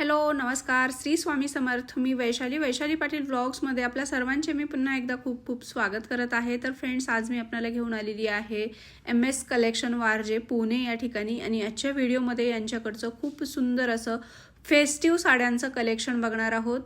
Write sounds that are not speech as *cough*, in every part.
Hello नमस्कार. श्री स्वामी समर्थ मी वैशाली. वैशाली पाटील ब्लॉग्समध्ये आपल्या सर्वांचे मी पुन्हा एकदा खूप खूप स्वागत करत आहे. तर फ्रेंड्स आज मी आपल्याला घेऊन आलेली आहे M S collection Warje Pune या ठिकाणी. आणि आजच्या व्हिडिओमध्ये यांच्याकडचं खूप सुंदर असं फेस्टिव्ह साड्यांचं कलेक्शन बघणार आहोत.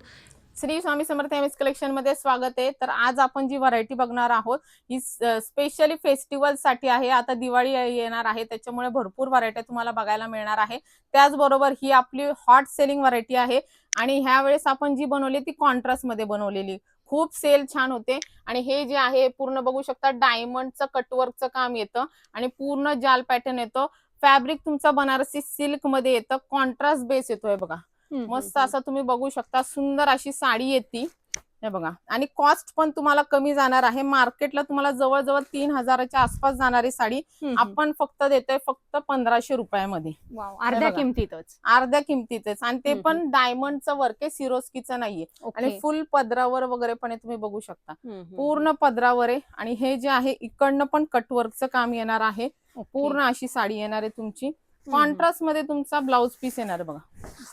श्री स्वामी समर्थ एम एस कलेक्शनमध्ये स्वागत आहे. तर आज आपण जी व्हरायटी बघणार आहोत ही स्पेशली फेस्टिवलसाठी आहे. आता दिवाळी येणार आहे त्याच्यामुळे भरपूर व्हरायटी तुम्हाला बघायला मिळणार आहे. त्याचबरोबर ही आपली हॉट सेलिंग व्हरायटी आहे आणि ह्या वेळेस आपण जी बनवली ती कॉन्ट्रास्टमध्ये बनवलेली. खूप सेल छान होते आणि हे जे आहे पूर्ण बघू शकता डायमंडचं कटवर्कचं काम येतं आणि पूर्ण जाल पॅटर्न येतं. फॅब्रिक तुमचा बनारसी सिल्कमध्ये येतं. कॉन्ट्रास्ट बेस येतोय बघा. मस्त असं तुम्ही बघू शकता. सुंदर अशी साडी येते. हे बघा. आणि कॉस्ट पण तुम्हाला कमी जाणार आहे. मार्केटला तुम्हाला जवळजवळ तीन हजाराच्या आसपास जाणारी साडी आपण फक्त देतोय फक्त पंधराशे रुपयामध्ये. अर्ध्या. किमतीतच. अर्ध्या किमतीतच. आणि ते पण डायमंडचं वर्क आहे सिरोस्कीचं नाहीये. आणि. फुल पदरावर वगैरे पण तुम्ही बघू शकता. पूर्ण पदरावर आहे. आणि हे जे आहे इकडनं पण कटवर्कचं काम येणार आहे. पूर्ण अशी साडी येणार आहे तुमची. कॉन्ट्रास्टमध्ये तुमचा ब्लाउज पीस येणार बघा.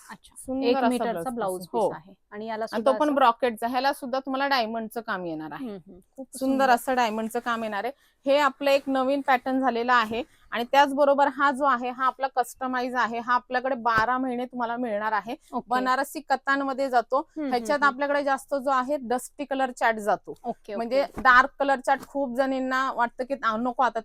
अच्छा. सुंदर मीटरचा piece. हो. पीस आहे. आणि याला तो पण ब्रॉकेटचा ह्याला सुद्धा तुम्हाला डायमंडचं काम येणार आहे. खूप सुंदर असं डायमंडचं काम येणार आहे. हे आपलं एक नवीन पॅटर्न झालेलं आहे. आणि त्याचबरोबर हा जो आहे हा आपला कस्टमाइज आहे हा आपल्याकडे बारा महिने तुम्हाला मिळणार आहे. बनारसी कतांमध्ये जातो. ह्याच्यात आपल्याकडे जास्त जो आहे डस्टी कलर चॅट जातो. ओके म्हणजे. डार्क कलर चॅट खूप जणींना वाटतं की नको आता.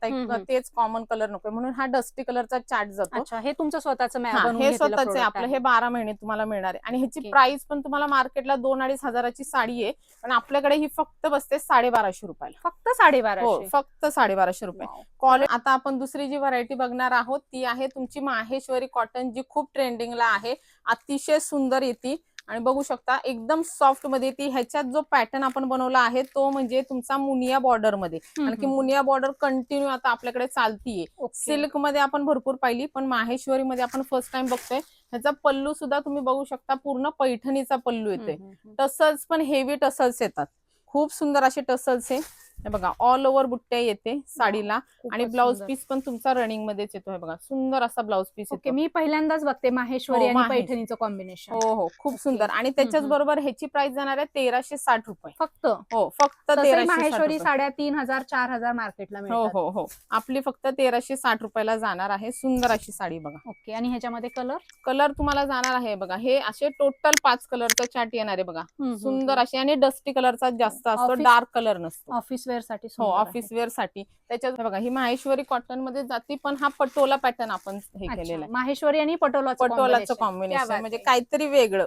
तेच कॉमन कलर नको म्हणून हा डस्टी कलरचा चॅट जातो. अच्छा हे तुमचं स्वतःचं हा, स्वतःच आपलं हे बारा महिने तुम्हाला मिळणार आहे. आणि ह्याची. प्राइस पण तुम्हाला मार्केटला दोन अडीच हजाराची साडी आहे. पण आपल्याकडे ही फक्त बसते साडेबाराशे रुपयाला. फक्त साडेबाराशे. हो फक्त साडेबाराशे रुपये. कॉलेज आता आपण दुसरी जी व्हरायटी बघणार आहोत ती आहे तुमची माहेश्वरी कॉटन जी खूप ट्रेंडिंगला आहे. अतिशय सुंदर येते. आणि बघू शकता एकदम सॉफ्टमध्ये ती. ह्याच्यात जो पॅटर्न आपण बनवला आहे तो म्हणजे तुमचा मुनिया बॉर्डरमध्ये. आणखी हम्म. मुनिया बॉर्डर कंटिन्यू आता आपल्याकडे चालतीये. सिल्कमध्ये आपण भरपूर पाहिली पण माहेश्वरी मध्ये आपण फर्स्ट टाइम बघतोय. ह्याचा पल्लू सुद्धा तुम्ही बघू शकता पूर्ण पैठणीचा पल्लू येतोय. टसल्स पण हेवी टसल्स येतात. खूप सुंदर असे टसल्स आहे बघा ऑल ओव्हर बुट्ट्या येते साडीला आणि ब्लाउज सुंदर. पीस पण तुमचा रनिंग मध्येच येतो हे बघा सुंदर असा ब्लाउज पीस ओके येतो. मी पहिल्यांदाच बघते माहेश्वरी हो, आणि. पैठणीचं कॉम्बिनेशन हो हो खूप. सुंदर. आणि त्याच्याच. बरोबर ह्याची प्राइस जाणार आहे तेराशे साठ रुपये. फक्त? हो फक्त माहेश्वरी. साड्या तीन हजार चार हजार मार्केटला हो हो हो. आपली फक्त तेराशे साठ रुपयाला जाणार आहे सुंदर अशी साडी बघा. ओके आणि ह्याच्यामध्ये कलर कलर तुम्हाला जाणार आहे बघा. हे असे टोटल पाच कलरचा चार्ट येणार आहे बघा. सुंदर असे आणि डस्टी कलरचा जास्त असतो डार्क कलर नसतो. ऑफिस वेअरसाठी हो. ऑफिस वेअरसाठी. त्याच्यात बघा ही माहेश्वरी कॉटनमध्ये जाती पण हा पटोला पॅटर्न आपण हे केलेला आहे. माहेश्वरी आणि पटोलाचं पटोलाचं कॉम्बिनेशन म्हणजे. काहीतरी वेगळं.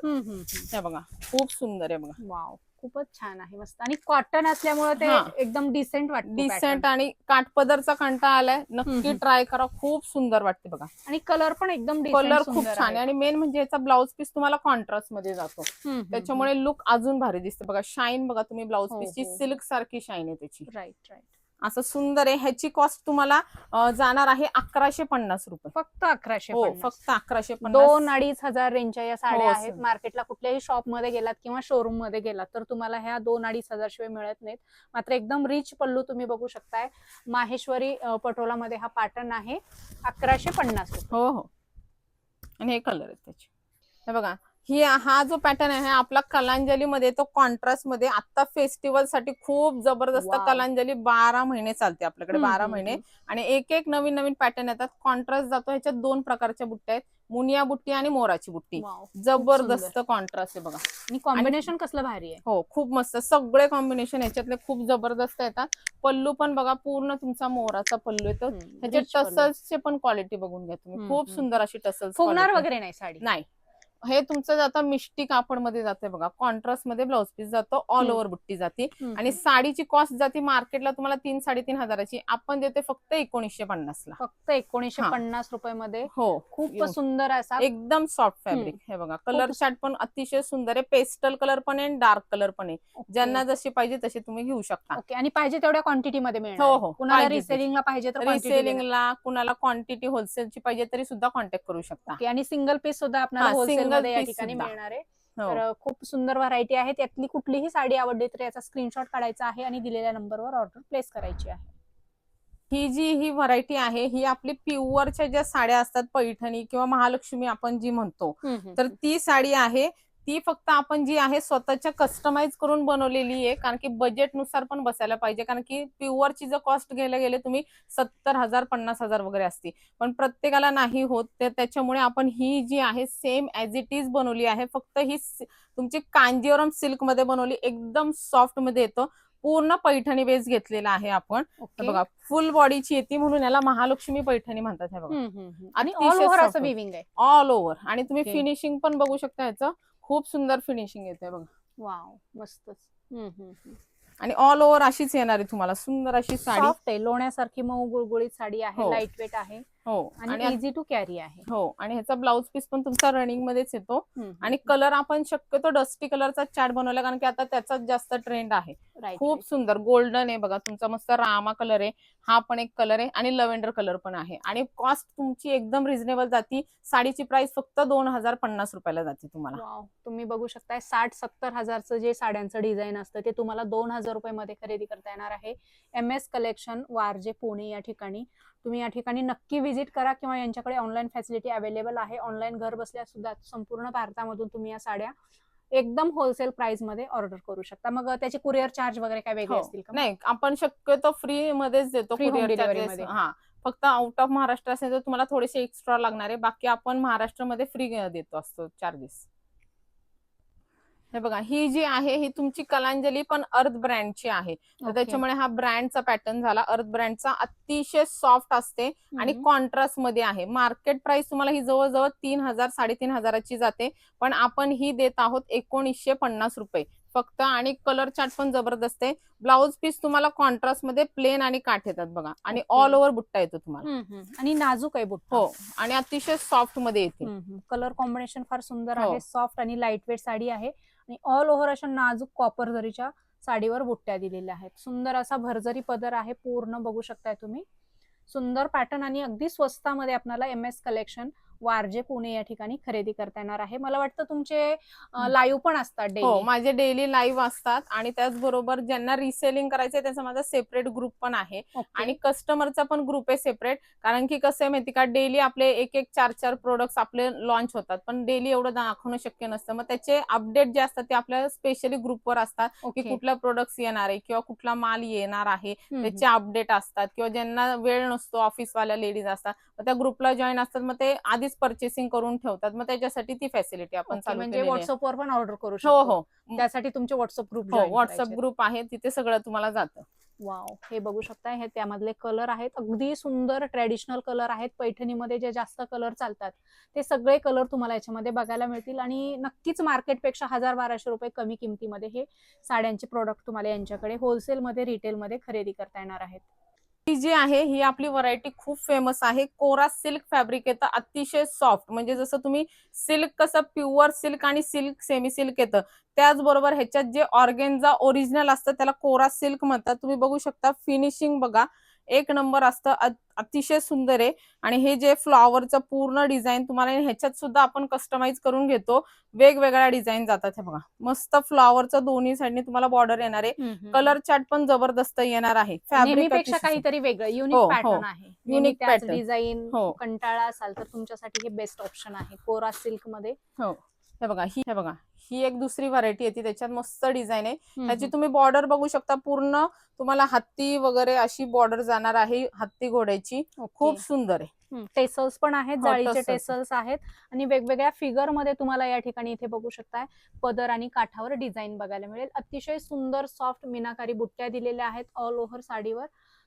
बघा खूप सुंदर आहे बघा. वाव खूपच छान आहे मस्त. आणि कॉटन असल्यामुळे ते हा. एकदम डिसेंट वाटतं डिसेंट आणि काठपदरचा कंटा आलाय. नक्की हम्म. ट्राय करा. खूप सुंदर वाटते बघा. आणि कलर पण एकदम decent कलर खूप सुंदर छान आहे. आणि मेन म्हणजे याचा ब्लाउज पीस तुम्हाला कॉन्ट्रास्टमध्ये जातो. त्याच्यामुळे त्याच्यामुळे लुक अजून भारी दिसते. बघा शाईन बघा तुम्ही ब्लाउज हो, पीसची हो. सिल्क सारखी शाईन आहे त्याची. राईट राईट असं सुंदर आहे. ह्याची कॉस्ट तुम्हाला जाणार आहे अकराशे पन्नास रुपये. फक्त अकराशे हो. फक्त अकराशे दोन अडीच हजार रेंजच्या या साड्या हो, आहेत. मार्केटला कुठल्याही शॉपमध्ये गेलात किंवा शोरूममध्ये गेलात तर तुम्हाला ह्या दोन अडीच हजार शिवाय मिळत नाहीत. मात्र एकदम रिच पल्लू तुम्ही बघू शकताय. माहेश्वरी अं, पटोलामध्ये हा पॅटर्न आहे. अकराशे पन्नास रुपये. हो हो. आणि हे कलर आहेत त्याचे. हे बघा ही हा जो पॅटर्न आहे आपला कलांजली मध्ये तो कॉन्ट्रास्टमध्ये आता फेस्टिवलसाठी खूप जबरदस्त. कलांजली बारा महिने चालते आपल्याकडे बारा महिने. आणि एक एक नवीन नवीन पॅटर्न येतात. कॉन्ट्रास्ट जातो ह्याच्यात दोन प्रकारच्या बुट्ट्या आहेत. मुनिया बुट्टी आणि मोराची बुट्टी. जबरदस्त. कॉन्ट्रास्ट आहे बघा. आणि कॉम्बिनेशन कसलं भारी आहे? हो खूप मस्त. सगळे कॉम्बिनेशन ह्याच्यातले खूप जबरदस्त येतात. पल्लू पण बघा पूर्ण तुमचा मोराचा पल्लू येतो पल्लू. टसल्सचे पण क्वालिटी बघून घ्या तुम्ही. खूप. सुंदर अशी टसल्स फुगणार वगैरे नाही साडी? नाही. हे तुमचं जातं मिष्टी कापडमध्ये जाते बघा कॉन्ट्रास्टमध्ये ब्लाउज पीस जातो ऑल. ओव्हर बुट्टी जाते आणि. साडीची कॉस्ट जाते मार्केटला तुम्हाला तीन साडेतीन हजाराची आपण देते फक्त एकोणीसशे पन्नास ला फक्त एकोणीशे हा. पन्नास रुपये मध्ये हो खूप. सुंदर असा एकदम सॉफ्ट फॅब्रिक हे बघा कलर चार्ट पण अतिशय सुंदर आहे पेस्टल कलर पण आहे डार्क कलर पण आहे. ज्यांना जशी पाहिजे तशी तुम्ही घेऊ शकता आणि पाहिजे तेवढ्या क्वांटिटी मध्ये मिळणार हो. हो. कुणाला. रिसेलिंगला पाहिजे तर. रिसेलिंगला कुणाला क्वांटिटी होलसेलची पाहिजे तरी सुद्धा कॉन्टॅक्ट करू शकता आणि सिंगल पीस सुद्धा आपल्याला मध्ये या ठिकाणी. मिळणार आहे हो. तर खूप सुंदर व्हरायटी आहे त्यातली कुठलीही साडी आवडली तर याचा स्क्रीनशॉट काढायचा आहे आणि दिलेल्या नंबरवर ऑर्डर प्लेस करायची आहे ही जी ही व्हरायटी आहे ही आपली प्युअरच्या ज्या साड्या असतात पैठणी किंवा महालक्ष्मी आपण जी म्हणतो तर ती साडी आहे ती फक्त आपण जी आहे स्वतःच्या कस्टमाइज करून बनवलेली आहे कारण की बजेटनुसार पण बसायला पाहिजे. कारण की प्युअरची जर कॉस्ट घ्यायला गेले तुम्ही सत्तर हजार पन्नास हजार वगैरे असते पण प्रत्येकाला नाही होत तर त्याच्यामुळे आपण ही जी आहे सेम ऍज इट इज बनवली आहे. फक्त ही तुमची कांजीवरम सिल्कमध्ये बनवली एकदम सॉफ्टमध्ये येतं. पूर्ण पैठणी बेस घेतलेला आहे आपण. बघा फुल बॉडीची येते म्हणून याला महालक्ष्मी पैठणी म्हणतात हे बघा. आणि ऑल ओव्हर असं. विविंग आहे. ऑल ओव्हर आणि तुम्ही. फिनिशिंग पण बघू शकता ह्याचं. खूप सुंदर फिनिशिंग येते बघा. वाव मस्तच. हम्म, हम्म, हम्म. आणि ऑल ओव्हर अशीच येणार आहे तुम्हाला. सुंदर अशी साडी. सॉफ्ट आहे लोण्यासारखी मऊ गुळगुळीत साडी आहे हो. लाइट वेट आहे. हो. आणि आणि इझी टू कॅरी आहे. हो. आणि ह्याचा ब्लाउज पीस पण तुमचा रनिंग मध्येच येतो. आणि कलर आपण शक्यतो डस्टी कलरचा चार्ट बनवला कारण की आता त्याचाच जास्त ट्रेंड आहे. खूप. सुंदर. गोल्डन आहे बघा. तुमचा मस्त रामा कलर आहे. हा पण एक कलर आहे. आणि लव्हेंडर कलर पण आहे. आणि कॉस्ट तुमची एकदम रिझनेबल जाती. साडीची प्राइस फक्त दोन हजार पन्नास रुपयाला जाते तुम्हाला. तुम्ही बघू शकताय साठ सत्तर हजारचं जे साड्यांचं डिझाईन असतं ते तुम्हाला दोन हजार रुपये मध्ये खरेदी करता येणार आहे. M S collection Warje Pune या ठिकाणी. तुम्ही या ठिकाणी नक्की व्हिजिट करा किंवा यांच्याकडे ऑनलाईन फॅसिलिटी अवेलेबल आहे. ऑनलाईन घर बसल्या सुद्धा संपूर्ण भारतामधून तुम्ही या साड्या एकदम होलसेल प्राइसमध्ये ऑर्डर करू शकता. मग त्याचे कुरिअर चार्ज वगैरे काय वेगळे हो. असतील का? नाही आपण शक्यतो फ्री मध्येच देतो. हा. फक्त आउट ऑफ महाराष्ट्र असेल तर तुम्हाला थोडेसे एक्स्ट्रा लागणार आहे. बाकी आपण महाराष्ट्रामध्ये फ्री देतो असतो चार्जेस हे बघा ही जी आहे ही तुमची कलांजली पण अर्थ ब्रँडची आहे. तर. त्याच्यामुळे हा ब्रँडचा पॅटर्न झाला. अर्थ ब्रँडचा अतिशय सॉफ्ट असते आणि. कॉन्ट्रास्टमध्ये आहे. मार्केट प्राइस तुम्हाला ही जवळजवळ तीन हजार साडेतीन हजाराची जाते. पण आपण ही देत आहोत एकोणीसशे पन्नास रुपये. फक्त आणि कलर चार्ट पण जबरदस्त आहे. ब्लाउज पीस तुम्हाला कॉन्ट्रास्टमध्ये प्लेन आणि काठ येतात बघा. आणि. ऑल ओव्हर बुट्टा येतो तुम्हाला. आणि नाजूक आहे बुट्टा. हो. आणि अतिशय सॉफ्टमध्ये येते. कलर कॉम्बिनेशन फार सुंदर हो. आहे. सॉफ्ट आणि लाइट वेट साडी आहे. आणि ऑल ओव्हर अशा नाजूक कॉपर जरीच्या साडीवर बुट्ट्या दिलेल्या आहेत. सुंदर असा भरजरी पदर आहे पूर्ण बघू शकताय तुम्ही. सुंदर पॅटर्न आणि अगदी स्वस्तामध्ये आपल्याला M S collection Warje Pune या ठिकाणी खरेदी करता येणार आहे. मला वाटतं तुमचे लाईव्ह पण असतात हो डेली माझे डेली लाईव्ह असतात आणि त्याचबरोबर ज्यांना रिसेलिंग करायचंय त्याचा माझा सेपरेट ग्रुप पण आहे. आणि कस्टमरचा पण ग्रुप आहे सेपरेट कारण की कसं आहे माहिती का डेली आपले एक एक चार चार प्रोडक्ट्स आपले लॉन्च होतात. पण डेली एवढं दाखवणं शक्य नसतं. मग त्याचे अपडेट जे असतात ते आपल्या स्पेशली ग्रुपवर असतात की कुठला प्रोडक्ट्स येणार आहे किंवा कुठला माल येणार आहे. त्याचे अपडेट असतात किंवा ज्यांना वेळ नसतो ऑफिसवाल्या लेडीज असतात. मग त्या ग्रुपला जॉईन असतात मग ते आधीच पर्चेसिंग करून ठेवतात. मग त्याच्यासाठी ती फॅसिलिटी आपण चालू म्हणजे. व्हॉट्सअपवर पण ऑर्डर करू हो शकतो. हो त्यासाठी तुमचे व्हॉट्सअप ग्रुप हो व्हॉट्सअप ग्रुप आहे तिथे सगळं तुम्हाला जातं. वाव हे बघू शकता हे त्यामधले कलर आहेत. अगदी सुंदर ट्रॅडिशनल कलर आहेत. पैठणीमध्ये जे जास्त कलर चालतात ते सगळे कलर तुम्हाला याच्यामध्ये बघायला मिळतील. आणि नक्कीच मार्केटपेक्षा हजार बाराशे रुपये कमी किमतीमध्ये हे साड्यांचे प्रोडक्ट तुम्हाला यांच्याकडे होलसेलमध्ये रिटेलमध्ये खरेदी करता येणार आहेत. ही जी आहे ही आपली व्हरायटी खूप फेमस आहे. कोरा सिल्क फॅब्रिक येतं अतिशय सॉफ्ट म्हणजे जसं तुम्ही सिल्क कसं प्युअर सिल्क आणि सिल्क सेमी सिल्क येतं त्याचबरोबर ह्याच्यात जे ऑर्गेन्झा ओरिजिनल असतं त्याला कोरा सिल्क म्हणतात. तुम्ही बघू शकता फिनिशिंग बघा. एक नंबर असतं अत- अतिशय सुंदर आहे. आणि हे जे फ्लॉवरचं पूर्ण डिझाईन तुम्हाला ह्याच्यात सुद्धा आपण कस्टमाइज करून घेतो. वेगवेगळ्या डिझाईन जातात हे बघा. मस्त फ्लॉवरचं दोन्ही साईडने तुम्हाला बॉर्डर येणार आहे. कलर चार्ट पण जबरदस्त येणार आहे. अतिशय- काहीतरी वेगळं हो, युनिक हो. पॅटर्न आहे. Unique pattern. डिझाईन हो. कंटाळा असाल तर तुमच्यासाठी हे बेस्ट ऑप्शन आहे. कोरा सिल्कमध्ये हे बघा ही हे बघा ही एक दुसरी व्हरायटी येते त्याच्यात मस्त डिझाईन आहे. त्याची तुम्ही बॉर्डर बघू शकता. पूर्ण तुम्हाला हत्ती वगैरे अशी बॉर्डर जाणार आहे हत्ती घोड्याची. खूप. सुंदर आहे. टेसल्स पण आहेत हो, जाळीचे. टेसल्स आहेत. आणि वेगवेगळ्या फिगरमध्ये तुम्हाला या ठिकाणी इथे बघू शकताय. पदर आणि काठावर डिझाईन बघायला मिळेल. अतिशय सुंदर सॉफ्ट मीनाकारी बुट्ट्या दिलेल्या आहेत ऑल ओव्हर साडीवर.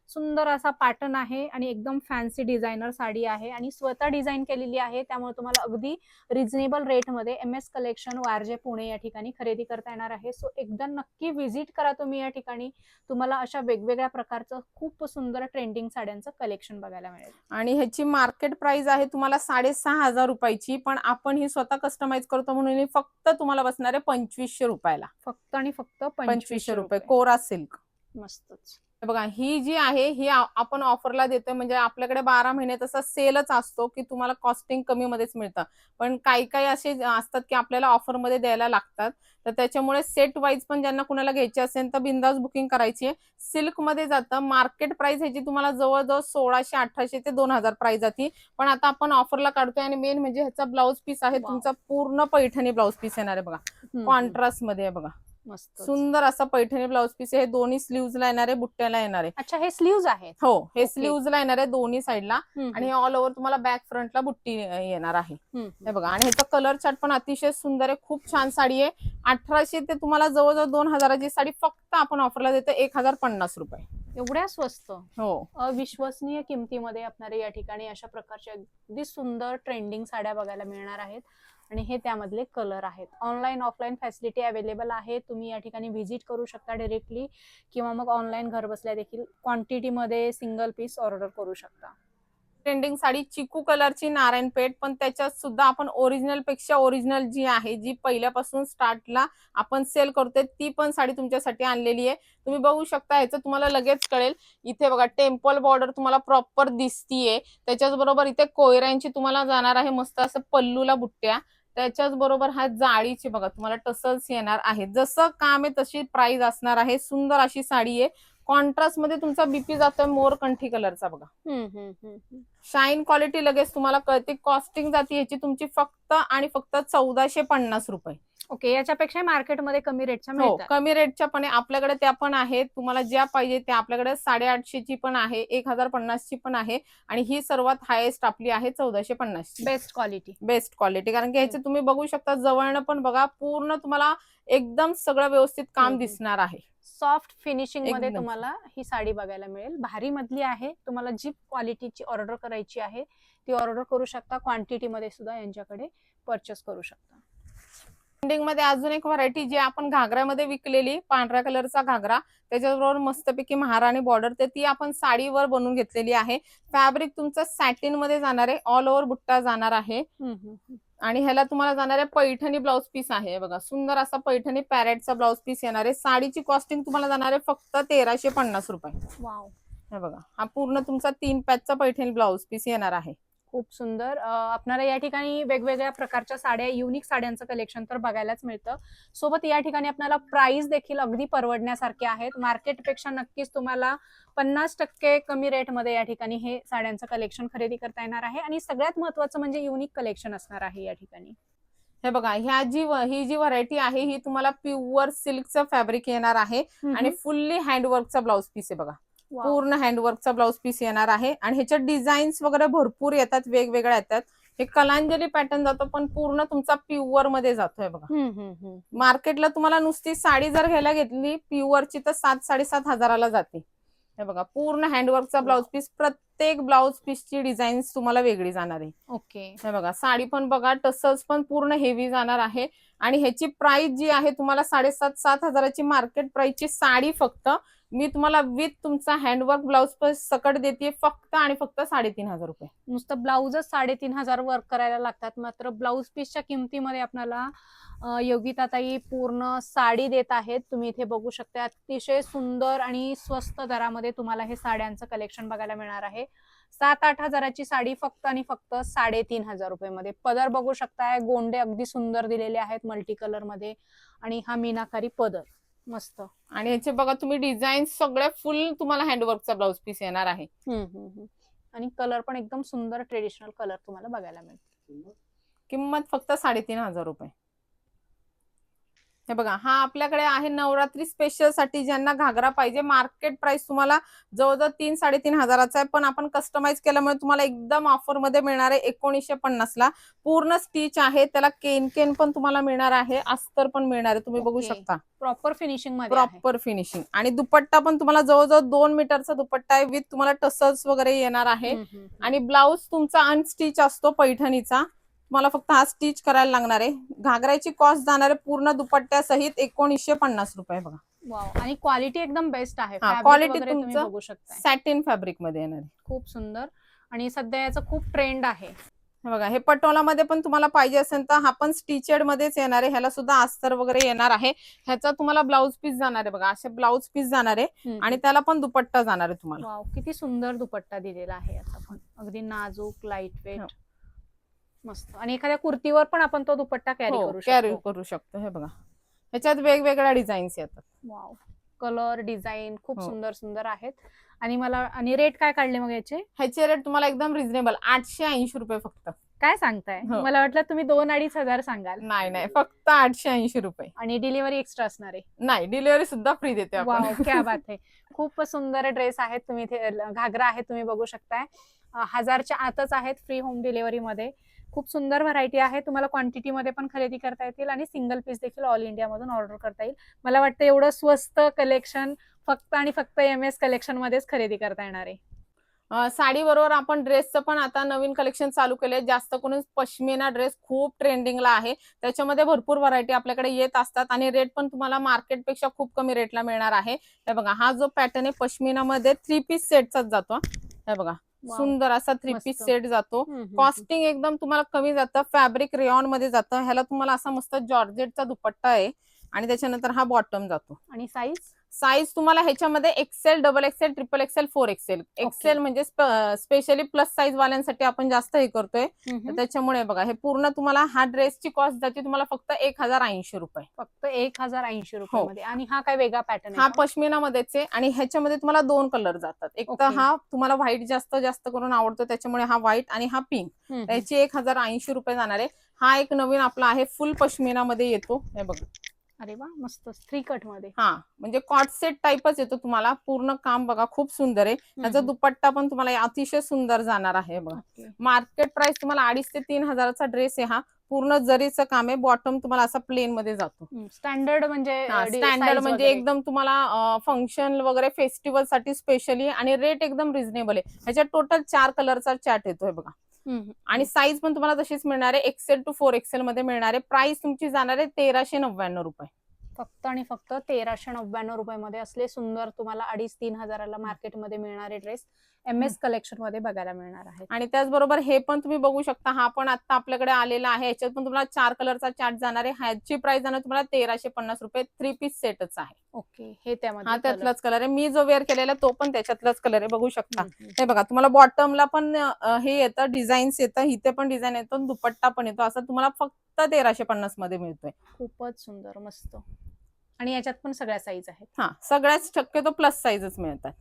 सुंदर असा पॅटर्न आहे आणि एकदम फॅन्सी डिझायनर साडी आहे आणि स्वतः डिझाईन केलेली आहे. त्यामुळे तुम्हाला अगदी रिझनेबल रेटमध्ये M S collection Warje Pune या ठिकाणी खरेदी करता येणार आहे. सो एकदा नक्की व्हिजिट करा तुम्ही या ठिकाणी. तुम्हाला अशा वेगवेगळ्या प्रकारचं खूप सुंदर ट्रेंडिंग साड्यांचं कलेक्शन बघायला मिळेल. आणि ह्याची मार्केट प्राइस आहे तुम्हाला साडेसहा हजार रुपयाची पण आपण ही स्वतः कस्टमाइज करतो म्हणून फक्त तुम्हाला बसणार आहे पंचवीसशे रुपयाला. फक्त आणि फक्त पंचवीसशे रुपये. कोरा सिल्क मस्तच. बघा ही जी आहे ही आपण ऑफरला देतोय म्हणजे आपल्याकडे बारा महिने तसा सेलच असतो की तुम्हाला कॉस्टिंग कमी मध्येच मिळतं. पण काही काही असे असतात की आपल्याला ऑफरमध्ये द्यायला लागतात. तर त्याच्यामुळे सेट वाईज पण ज्यांना कुणाला घ्यायची असेल तर बिंदास बुकिंग करायची आहे. सिल्कमध्ये जातं मार्केट प्राइस ह्याची तुम्हाला जवळजवळ सोळाशे अठराशे ते दोन हजार प्राइस जाते. पण आता आपण ऑफरला काढतोय आणि मेन म्हणजे ह्याचा ब्लाऊज पीस आहे. तुमचा पूर्ण पैठणी ब्लाऊज पीस येणार आहे बघा. कॉन्ट्रास्टमध्ये आहे बघा. मस्त सुंदर असा पैठणी ब्लाऊज पीस आहे. हे दोन्ही स्लीव्हजला येणार आहे बुट्ट्याला येणार. आहे अच्छा हे स्लीव्ज आहेत. हो हे. स्लीव्हजला येणार आहे दोन्ही साईडला आणि ऑल ओव्हर तुम्हाला बॅक फ्रंटला बुट्टी येणार आहे. हे बघा आणि ह्याचा कलर चार्ट पण अतिशय सुंदर आहे. खूप छान साडी आहे. अठराशे ते तुम्हाला जवळजवळ दोन हजाराची साडी फक्त आपण ऑफरला देतो. एक हजार पन्नास रुपये. एवढ्या स्वस्त? हो. अविश्वसनीय किमतीमध्ये आपणारे या ठिकाणी अशा प्रकारच्या अगदी सुंदर ट्रेंडिंग साड्या बघायला मिळणार आहेत. आणि हे त्यामधले कलर आहेत. ऑनलाईन ऑफलाईन फॅसिलिटी अवेलेबल आहे. तुम्ही या ठिकाणी व्हिजिट करू शकता डायरेक्टली किंवा मग ऑनलाईन घर बसल्या देखील क्वांटिटीमध्ये सिंगल पीस ऑर्डर करू शकता. ट्रेंडिंग साडी चिकू कलरची नारायणपेठ पण त्याच्यात सुद्धा आपण ओरिजिनलपेक्षा ओरिजिनल जी आहे जी पहिल्यापासून स्टार्टला आपण सेल करतोय ती पण साडी तुमच्यासाठी आणलेली आहे. तुम्ही बघू शकता ह्याचं तुम्हाला लगेच कळेल. इथे बघा टेम्पल बॉर्डर तुम्हाला प्रॉपर दिसतीये. त्याच्याच बरोबर इथे कोयऱ्यांची तुम्हाला जाणार आहे मस्त असं पल्लूला बुट्ट्या. त्याच्याच बरोबर हा जाळीची बघा तुम्हाला टसल्स येणार आहे जसं काम आहे तशी प्राइस असणार आहे. सुंदर अशी साडी आहे. कॉन्ट्रास्टमध्ये तुमचा बीपी जातोय मोर कंठी कलरचा बघा. शाईन क्वालिटी लगेच तुम्हाला कळते. कॉस्टिंग जाती याची तुमची फक्त आणि फक्त चौदाशे पन्नास रुपये. ओके याच्यापेक्षा मार्केटमध्ये कमी रेटच्या हो मिळतात. कमी रेटच्या पण आहे. आपल्याकडे त्या पण आहेत. तुम्हाला ज्या पाहिजे त्या आपल्याकडे साडेआठशेची पण आहे एक हजार पन्नासची पण आहे आणि ही सर्वात हायेस्ट आपली आहे चौदाशे पन्नासची बेस्ट क्वालिटी बेस्ट क्वालिटी कारण की ह्याचे तुम्ही बघू शकता जवळनं पण बघा पूर्ण तुम्हाला एकदम सगळं व्यवस्थित काम हम्म. दिसणार आहे. सॉफ्ट फिनिशिंगमध्ये एकदम. तुम्हाला ही साडी बघायला मिळेल. भारी मधली आहे. तुम्हाला जी क्वालिटीची ऑर्डर करायची आहे. ती ऑर्डर करू शकता क्वांटिटी मध्ये सुद्धा यांच्याकडे परचेस करू शकता. ट्रेंडिंगमध्ये अजून एक व्हरायटी जी आपण घागऱ्यामध्ये विकलेली पांढऱ्या कलरचा घागरा त्याच्याबरोबर मस्तपैकी महाराणी बॉर्डर तर ती आपण साडीवर बनवून घेतलेली आहे. फॅब्रिक तुमचं सॅटिनमध्ये जाणार आहे ऑल ओव्हर बुट्टा जाणार आहे. आणि ह्याला तुम्हाला जाणार आहे पैठणी ब्लाऊज पीस आहे. बघा सुंदर असा पैठणी पॅरेटचा ब्लाऊज पीस येणार आहे. साडीची कॉस्टिंग तुम्हाला जाणार आहे फक्त तेराशे पन्नास रुपये. वाव हे बघा हा पूर्ण तुमचा तीन पॅचचा पैठणी ब्लाऊज पीस येणार आहे. खूप सुंदर. आपणाला या ठिकाणी वेगवेगळ्या प्रकारच्या साड्या युनिक साड्यांचं कलेक्शन तर बघायलाच मिळतं. सोबत या ठिकाणी आपल्याला प्राइस देखील अगदी परवडण्यासारखे आहेत. मार्केटपेक्षा नक्कीच तुम्हाला पन्नास टक्के कमी रेटमध्ये या ठिकाणी हे साड्यांचं कलेक्शन खरेदी करता येणार आहे. आणि सगळ्यात महत्वाचं म्हणजे युनिक कलेक्शन असणार आहे या ठिकाणी. हे बघा ह्या जी ही जी व्हरायटी आहे ही तुम्हाला प्युअर सिल्कचं फॅब्रिक येणार आहे. आणि फुल्ली हँडवर्कचा ब्लाऊज पीस आहे बघा. पूर्ण हँडवर्कचा ब्लाऊज पीस येणार आहे. आणि ह्याच्यात डिझाईन्स वगैरे भरपूर येतात वेगवेगळ्या येतात. हे कलांजली पॅटर्न जातो पण पूर्ण तुमचा प्युअरमध्ये जातोय बघा. मार्केटला तुम्हाला नुसती साडी जर घ्यायला घेतली प्युअरची तर सात साडेसात हजाराला जाते. हे बघा पूर्ण हँडवर्कचा ब्लाऊज पीस प्रत्येक ब्लाऊज पीसची डिझाईन तुम्हाला वेगळी जाणार आहे. ओके हे बघा साडी पण बघा टसल्स पण पूर्ण हेवी जाणार आहे. आणि ह्याची प्राइस जी आहे तुम्हाला साडेसात सात हजाराची मार्केट प्राइसची साडी फक्त मी तुम्हाला विथ तुमचा हँडवर्क ब्लाऊज पीस सकट देते फक्त आणि फक्त साडेतीन हजार रुपये. नुसतं ब्लाऊजच साडेतीन हजार वर्क करायला लागतात. मात्र ब्लाऊज पीसच्या किमतीमध्ये आपल्याला योगिताताई पूर्ण साडी देत आहेत. तुम्ही इथे बघू शकता अतिशय सुंदर आणि स्वस्त दरामध्ये तुम्हाला हे साड्यांचं कलेक्शन बघायला मिळणार आहे. सात आठ हजाराची साडी फक्त आणि फक्त साडेतीन हजार रुपये मध्ये पदर बघू शकताय गोंडे अगदी सुंदर दिलेले आहेत मल्टी कलरमध्ये आणि हा मीनाकारी पदर. मस्त. आणि ह्याचे बघा तुम्ही डिझाईन सगळ्या फुल तुम्हाला हँडवर्कचा ब्लाऊज पीस येणार आहे. आणि कलर पण एकदम सुंदर ट्रेडिशनल कलर तुम्हाला बघायला मिळतो. किंमत फक्त साडेतीन हजार रुपये. हे बघा हा आपल्याकडे आहे नवरात्री स्पेशलसाठी ज्यांना घागरा पाहिजे. मार्केट प्राइस तुम्हाला जवळजवळ तीन साडेतीन हजाराचा आहे. पण आपण कस्टमाइज केल्यामुळे तुम्हाला एकदम ऑफरमध्ये मिळणार आहे एकोणीसशे पन्नास ला पूर्ण स्टिच आहे. त्याला केन केन पण तुम्हाला मिळणार आहे. अस्तर पण मिळणार आहे. तुम्ही बघू Okay. शकता. Proper finishing. प्रॉपर फिनिशिंग आणि दुपट्टा पण तुम्हाला जवळजवळ दोन मीटरचा दुपट्टा आहे. विथ तुम्हाला टसल्स वगैरे येणार आहे. आणि ब्लाऊज तुमचा अनस्टिच असतो पैठणीचा. तुम्हाला फक्त हा स्टिच करायला लागणार आहे. घागराची कॉस्ट जाणार आहे पूर्ण दुपट्ट्यासहित एकोणीसशे पन्नास रुपये बघा. वाव आणि क्वालिटी एकदम बेस्ट आहे. हा, Fabric quality वगैरे तुम्ही तुमचं बघू शकताय. सॅटिन फॅब्रिकमध्ये येणार आहे. खूप सुंदर. आणि सध्या याचा खूप ट्रेंड आहे. हे बघा हे पटोलामध्ये पण तुम्हाला पाहिजे असेल तर हा पण स्टिचेड मध्येच येणार आहे. ह्याला सुद्धा अस्तर वगैरे येणार आहे. ह्याचा तुम्हाला ब्लाऊज पीस जाणार आहे बघा. असे ब्लाऊज पीस जाणार आहे. आणि त्याला पण दुपट्टा जाणार आहे तुम्हाला. वाव किती सुंदर दुपट्टा दिलेला आहे याचा पण. अगदी नाजूक लाइट वेट हो. मस्त. आणि एखाद्या कुर्तीवर पण आपण तो दुपट्टा कॅरी हो करू कॅरी शकतो. करू शकतो. हे बघा. ह्याच्यात वेगवेगळ्या डिझाईन्स येतात. वाव कलर डिझाईन खूप हो. सुंदर सुंदर आहेत. आणि मला आणि रेट काय काढले मग याचे? ह्याचे रेट तुम्हाला एकदम रिझनेबल आठशे ऐंशी रुपये फक्त. काय सांगताय? हो. मला वाटलं तुम्ही दोन अडीच हजार सांगाल. नाही नाही. फक्त आठशे ऐंशी रुपये. आणि डिलिव्हरी एक्स्ट्रा असणार आहे. नाही डिलिव्हरी सुद्धा फ्री देते आपण. वाव क्या *laughs* बात आहे. खूप सुंदर ड्रेस आहेत. तुम्ही इथे घागरा आहे तुम्ही बघू शकताय. अं, हजारच्या आतच आहेत फ्री होम डिलिव्हरी मध्ये. खूप सुंदर व्हरायटी आहे. तुम्हाला क्वांटिटी मध्ये पण खरेदी करता येतील आणि सिंगल पीस देखील ऑल इंडिया मधून ऑर्डर करता येईल. मला वाटतं एवढं स्वस्त कलेक्शन फक्त आणि फक्त एम एस कलेक्शन मध्येच खरेदी करता येणार आहे. साडी बरोबर आपण ड्रेसचं पण आता नवीन कलेक्शन चालू केले जास्त करून पश्मिना ड्रेस खूप ट्रेंडिंगला आहे. त्याच्यामध्ये भरपूर व्हरायटी आपल्याकडे येत असतात आणि रेट पण तुम्हाला मार्केटपेक्षा खूप कमी रेटला मिळणार आहे. हे बघा हा जो पॅटर्न आहे पश्मिनामध्ये थ्री पीस सेटचाच जातो हे बघा सुंदर असा थ्री. पीस सेट जातो. कॉस्टिंग एकदम तुम्हाला कमी जातं. फॅब्रिक रेऑनमध्ये जातं. ह्याला तुम्हाला असा मस्त जॉर्जेटचा दुपट्टा आहे. आणि त्याच्यानंतर हा बॉटम जातो. आणि साईज साईज तुम्हाला ह्याच्यामध्ये XL double XL triple XL four XL XL म्हणजे स्पेशली प्लस साईज वाल्यांसाठी आपण जास्त हे करतोय. त्याच्यामुळे बघा हे पूर्ण तुम्हाला हा ड्रेसची कॉस्ट जाते तुम्हाला फक्त एक हजार ऐंशी रुपये. फक्त एक हजार ऐंशी हो. रुपये आणि हा काय वेगळा पॅटर्न हा पश्मिना मध्येच आहे आणि ह्याच्यामध्ये तुम्हाला दोन कलर जातात. एक तर. हा तुम्हाला व्हाईट जास्त जास्त करून आवडतो त्याच्यामुळे हा व्हाईट आणि हा पिंक त्याची एक हजार ऐंशी रुपये जाणार आहे. हा एक नवीन आपला आहे फुल पश्मिना मध्ये येतो. हे बघा. अरे वा मस्त थ्री कटमध्ये हा म्हणजे कॉट सेट टाईपच येतो तुम्हाला पूर्ण काम बघा खूप सुंदर आहे त्याचा. दुपट्टा पण तुम्हाला अतिशय सुंदर जाणार आहे बघा. मार्केट प्राइस तुम्हाला अडीच ते तीन हजाराचा ड्रेस आहे हा पूर्ण जरीचं काम आहे बॉटम तुम्हाला असा प्लेन मध्ये जातो. स्टँडर्ड म्हणजे स्टँडर्ड म्हणजे. एकदम तुम्हाला फंक्शन वगैरे फेस्टिवलसाठी स्पेशली आणि रेट एकदम रिझनेबल आहे ह्याच्यात टोटल चार कलरचा चॅट येतोय बघा. आणि साईज पण तुम्हाला तशीच मिळणार आहे. एक्सेल टू फोर एक्सेल मध्ये मिळणार आहे. प्राइस तुमची जाणार आहे तेराशे नव्याण्णव रुपये. फक्त आणि फक्त तेराशे नव्याण्णव रुपयामध्ये असले सुंदर तुम्हाला अडीच तीन हजाराला मार्केटमध्ये मिळणारे ड्रेस एम एस कलेक्शनमध्ये बघायला मिळणार आहेत. आणि त्याचबरोबर हे पण तुम्ही बघू शकता हा पण आता आपल्याकडे आलेला आहे. याच्यात पण तुम्हाला चार कलरचा चार्ट जाणार आहे. ह्याची प्राइस जाणार तुम्हाला तेराशे पन्नास रुपये. थ्री पीस सेटच आहे. ओके हे त्यामध्ये हा. त्यातलाच कलर आहे. मी जो वेअर केलेला आहे तो पण त्याच्यातलाच कलर आहे. बघू शकता. हे बघा तुम्हाला बॉटमला पण हे येतं डिझाईन्स येतं इथे पण डिझाईन येतो आणि दुपट्टा पण येतो. असं तुम्हाला फक्त तेराशे पन्नासमध्ये मिळतोय. खूपच सुंदर मस्त. आणि याच्यात पण सगळ्या साईज आहेत. हा सगळ्याच शक्यतो प्लस साईजच मिळतात.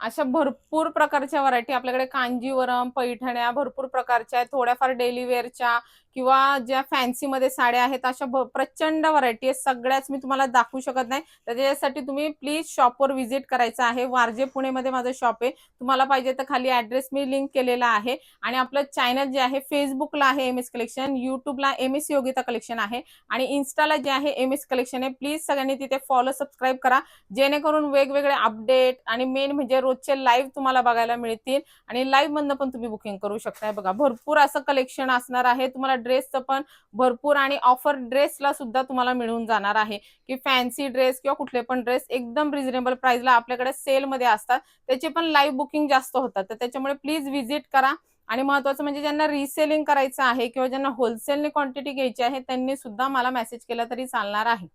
अशा भरपूर प्रकारच्या व्हरायटी आपल्याकडे कांजीवरम पैठण्या भरपूर प्रकारच्या आहेत. थोड्याफार डेलीवेअरच्या किंवा ज्या फॅन्सीमध्ये साड्या आहेत अशा प्रचंड व्हरायटी आहेत. सगळ्याच मी तुम्हाला दाखवू शकत नाही. त्याच्यासाठी तुम्ही प्लीज शॉपवर व्हिजिट करायचं आहे. वारजे पुणेमध्ये माझं शॉप आहे. तुम्हाला पाहिजे तर खाली ऍड्रेस मी लिंक केलेला आहे. आणि आपलं चॅनल जे आहे फेसबुकला आहे एम एस कलेक्शन युट्यूबला एम एस योगिता कलेक्शन आहे. आणि इन्स्टाला जे आहे एम एस कलेक्शन आहे. प्लीज सगळ्यांनी तिथे फॉलो सबस्क्राईब करा. जेणेकरून वेगवेगळे अपडेट आणि मेन म्हणजे रोजचे लाईव्ह तुम्हाला बघायला मिळतील. आणि लाईव्ह मधनं पण तुम्ही बुकिंग करू शकताय. बघा भरपूर असं कलेक्शन असणार आहे. तुम्हाला ड्रेसचं पण भरपूर आणि ऑफर ड्रेसला सुद्धा तुम्हाला मिळून जाणार आहे. की फॅन्सी ड्रेस किंवा कुठले पण ड्रेस एकदम रिझनेबल प्राइसला आपल्याकडे सेलमध्ये असतात. त्याचे पण लाईव्ह बुकिंग जास्त होतात. तर त्याच्यामुळे प्लीज व्हिजिट करा. आणि महत्वाचं म्हणजे ज्यांना रिसेलिंग करायचं आहे किंवा ज्यांना होलसेलने क्वांटिटी घ्यायची आहे त्यांनी सुद्धा मला मेसेज केला तरी चालणार आहे.